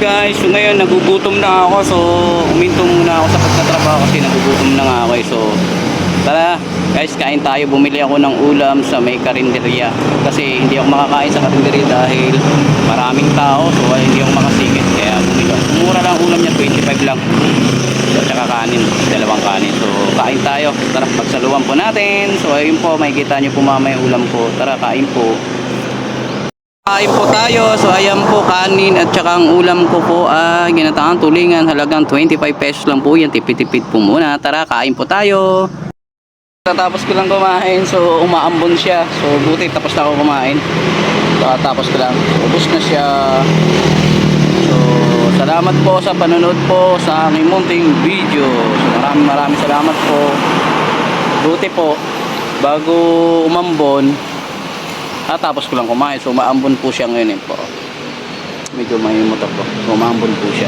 guys, so ngayon nagugutom na ako so uminto muna ako sa pagtatrabaho kasi nagugutom na nga ako eh. So tara guys, kain tayo. Bumili ako ng ulam sa may karinderya kasi hindi ako makakain sa karinderya dahil maraming tao so hindi ako makasingit kaya bumili ako. Mura lang ulam niya, 25 lang. So tsaka kanin, dalawang kanin. So kain tayo. Tara, pagsaluan po natin. So ayun po, makikita niyo po mamaya ulam ko. Tara, kain po. Kain po tayo. So ayan po kanin at saka ang ulam ko po ay ginataang tulingan halagang 25 pesos lang po yan. Tipid-tipid po muna. Tara kain po tayo. Tatapos ko lang kumain so umaambon siya. So buti tapos na ako kumain. So, tapos ko lang. Ubus na siya. So salamat po sa panonood po sa aking munting video. So maraming maraming salamat po. Buti po bago umambon Tatapos ko lang kumain. So, maambon po siya ngayon eh po. Medyo may motor po. So, maambon po siya.